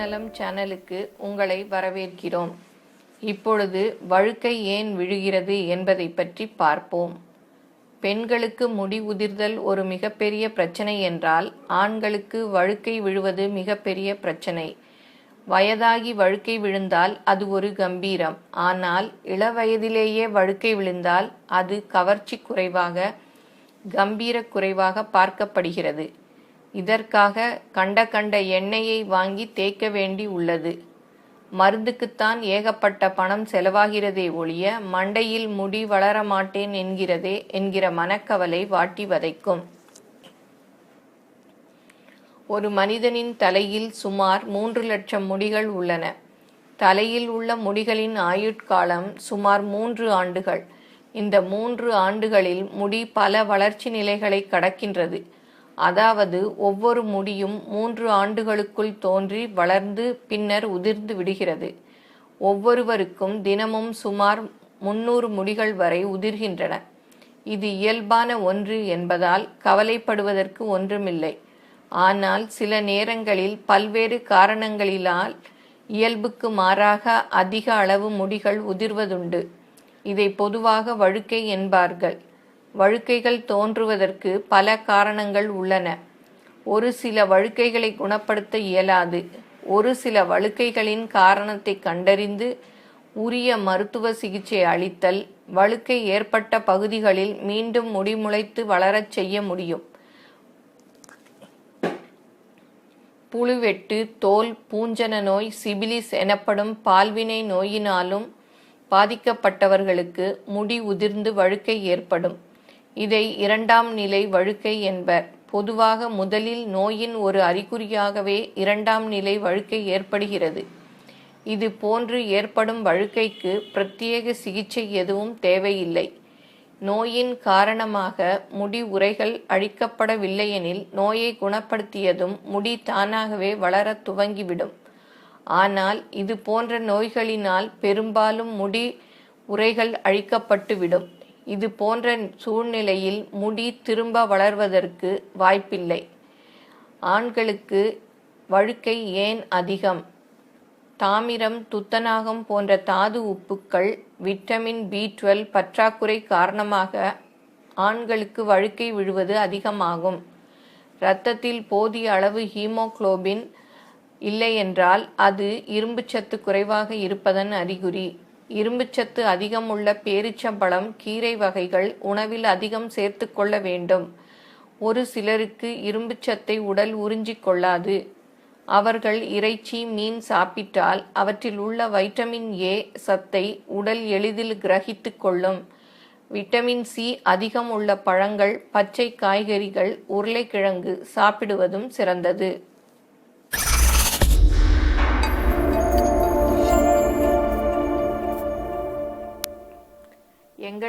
மனநலம் சேனலுக்கு உங்களை வரவேற்கிறோம். இப்பொழுது வழுக்கை ஏன் விழுகிறது என்பதை பற்றி பார்ப்போம். பெண்களுக்கு முடி உதிர்தல் ஒரு மிகப்பெரிய பிரச்சனை என்றால் ஆண்களுக்கு வழுக்கை விழுவது மிகப்பெரிய பிரச்சனை. வயதாகி வழுக்கை விழுந்தால் அது ஒரு கம்பீரம். ஆனால் இளவயதிலேயே வழுக்கை விழுந்தால் அது கவர்ச்சி குறைவாக கம்பீர குறைவாக பார்க்கப்படுகிறது. இதற்காக கண்ட கண்ட எண்ணெயை வாங்கி தேய்க்க வேண்டி உள்ளது. மருந்துக்குத்தான் ஏகப்பட்ட பணம் செலவாகிறதே ஒழிய மண்டையில் முடி வளர மாட்டேன் என்கிறதே என்கிற மனக்கவலை வாட்டி வதைக்கும். ஒரு மனிதனின் தலையில் சுமார் மூன்று லட்சம் முடிகள் உள்ளன. தலையில் உள்ள முடிகளின் ஆயுட்காலம் சுமார் மூன்று ஆண்டுகள். இந்த மூன்று ஆண்டுகளில் முடி பல வளர்ச்சி நிலைகளை கடக்கின்றது. அதாவது ஒவ்வொரு முடியும் மூன்று ஆண்டுகளுக்குள் தோன்றி வளர்ந்து பின்னர் உதிர்ந்து விடுகிறது. ஒவ்வொருவருக்கும் தினமும் சுமார் முன்னூறு முடிகள் வரை உதிர்கின்றன. இது இயல்பான ஒன்று என்பதால் கவலைப்படுவதற்கு ஒன்றுமில்லை. ஆனால் சில நேரங்களில் பல்வேறு காரணங்களினால் இயல்புக்கு மாறாக அதிக அளவு முடிகள் உதிர்வதுண்டு. இதை பொதுவாக வழுக்கை என்பார்கள். வழுக்கைகள் தோன்றுவதற்கு பல காரணங்கள் உள்ளன. ஒரு சில வழுக்கைகளை குணப்படுத்த இயலாது. ஒரு சில வழுக்கைகளின் காரணத்தை கண்டறிந்து உரிய மருத்துவ சிகிச்சை அளித்தல் வழுக்கை ஏற்பட்ட பகுதிகளில் மீண்டும் முடிமுளைத்து வளரச் செய்ய முடியும். புழுவெட்டு தோல் பூஞ்சன நோய் சிபிலிஸ் எனப்படும் பால்வினை நோயினாலும் பாதிக்கப்பட்டவர்களுக்கு முடி உதிர்ந்து வழுக்கை ஏற்படும். இதை இரண்டாம் நிலை வழுக்கை என்பர். பொதுவாக முதலில் நோயின் ஒரு அறிகுறியாகவே இரண்டாம் நிலை வழுக்கை ஏற்படுகிறது. இது போன்று ஏற்படும் வழுக்கைக்கு பிரத்யேக சிகிச்சை எதுவும் தேவையில்லை. நோயின் காரணமாக முடி உரைகள் அழிக்கப்படவில்லையெனில் நோயை குணப்படுத்தியதும் முடி தானாகவே வளரத் துவங்கிவிடும். ஆனால் இது போன்ற நோய்களினால் பெரும்பாலும் முடி உரைகள் அழிக்கப்பட்டுவிடும். இது போன்ற சூழ்நிலையில் முடி திரும்ப வளர்வதற்கு வாய்ப்பில்லை. ஆண்களுக்கு வழுக்கை ஏன் அதிகம்? தாமிரம் துத்தநாகம் போன்ற தாது உப்புக்கள் விட்டமின் பி டுவெல் பற்றாக்குறை காரணமாக ஆண்களுக்கு வழுக்கை விழுவது அதிகமாகும். இரத்தத்தில் போதிய அளவு ஹீமோக்ளோபின் இல்லை என்றால் அது இரும்புச்சத்து குறைவாக இருப்பதன் அறிகுறி. இரும்புச்சத்து அதிகம் உள்ள பேரிச்சம்பழம் கீரை வகைகள் உணவில் அதிகம் சேர்த்து கொள்ள வேண்டும். ஒரு சிலருக்கு இரும்புச்சத்தை உடல் உறிஞ்சிக் கொள்ளாது. அவர்கள் இறைச்சி மீன் சாப்பிட்டால் அவற்றில் உள்ள வைட்டமின் ஏ சத்தை உடல் எளிதில் கிரகித்து கொள்ளும். விட்டமின் சி அதிகம் உள்ள பழங்கள் பச்சை காய்கறிகள் உருளைக்கிழங்கு சாப்பிடுவதும் சிறந்தது.